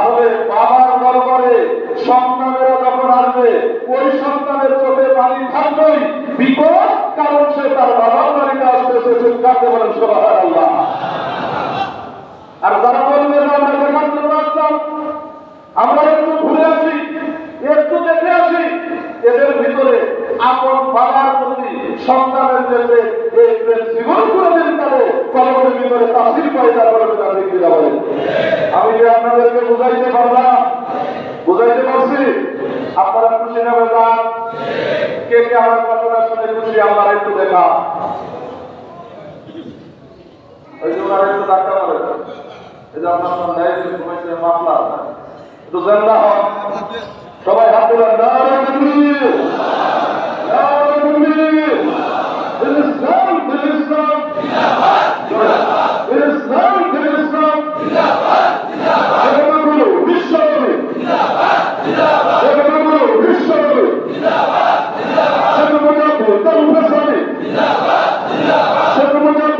তাহলে বাবার দরবারে সন্তানেরা যখন আসবে, ওই সন্তানের চোখে পানি থাকবেই। বিপদ কারণ সে তার বাবার বাড়িতে আসতেছে চিৎকারতে বলেন সোহার আল্লাহ আর যারা বলবে আমরা দেখার জন্য আসলাম। আমরা একটু ঘুরে আসি, একটু দেখে আসি, এদের ভিতরে আপন বাবার প্রতি সন্তানের জন্য এই প্রেম জীবন করে দিন তাহলে কলমের ভিতরে তাসির পয়দা করবে তার দেখতে যাবেন আমি যে আপনাদেরকে বুঝাইতে পারলাম বুঝাইতে পারছি আপনারা খুশি যান কে কে আমার কথাটা শুনে খুশি, আমার একটু দেখা। ওই জন্য আর একটু ডাক্তার এই যে আপনার ঘুমাইছে সবাই হাত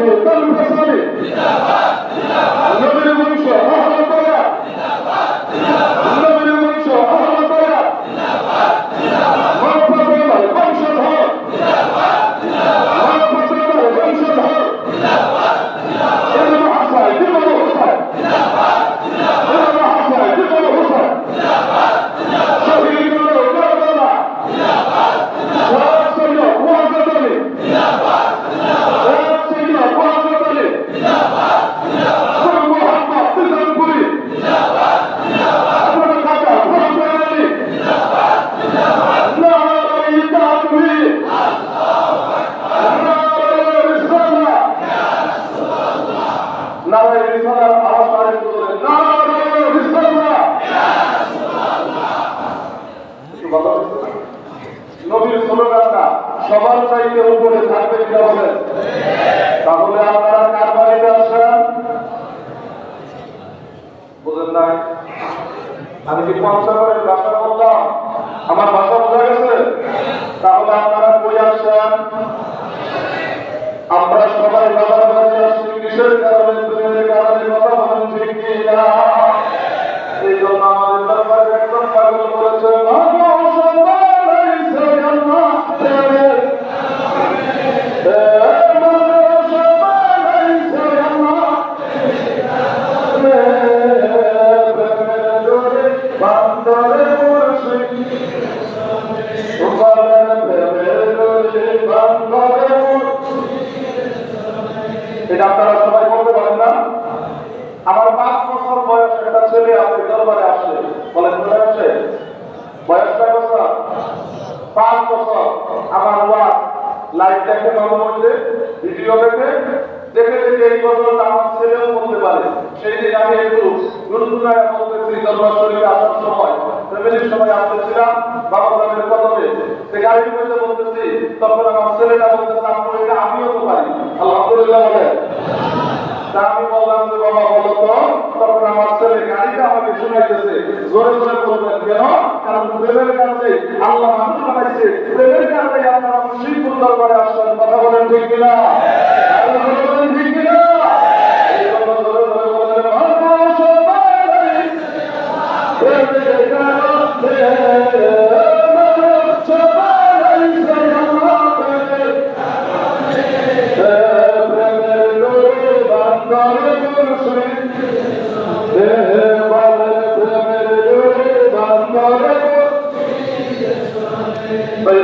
জগন্নাথগুরু সবার চাইতে উপরে থাকবে কিনা তাহলে আপনারা কার বাড়িতে আসেন বুঝেন নাই? আমি কি পঞ্চগড়ের ভাষা বললাম? আমার ভাষা বোঝা গেছে? তাহলে এটা আপনারা সবাই বলতে পারেন না? আমার পাঁচ বছর বয়স একটা ছেলে আপনি দরবারে আসে চলে আসে বয়স কয় বছর? পাঁচ বছর। আমার ওয়াজ, লাইভ দেখে মাঝে মধ্যে ভিডিও দেখে। দেখে দেখে এই আমার ছেলেও বলতে পারে। সেই দিন আমি একটু গুনগুনায় বলতেছি, দরবার শরীফে আসার সময়। ফ্যামিলির সময় আসতেছিলাম, বাবা গ্রামের কদমে সে গাড়ির মধ্যে বলতেছি, তখন আমার ছেলেটা বলতেছে আমিও তো পারি আলহামদুলিল্লাহ বলে তা আমি বললাম যে, বাবা, বলো তো, তখন আমার ছেলে গাড়িটা আমাকে শুনাইতেছে, জোরে কথা বলেন ঠিক কিনা?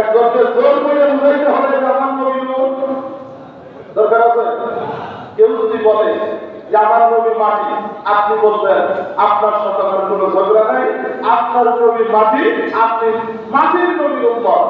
একজনকে জোর করে বুঝাইতে হবে আমার নবীর দরকার আছে? কেউ যদি বলে যে আমার নবী মাটি, আপনি বলবেন, আপনার সাথে আমার কোনো ঝগড়া নাই। আপনার নবী মাটি, আপনি মাটির নবীর উম্মত।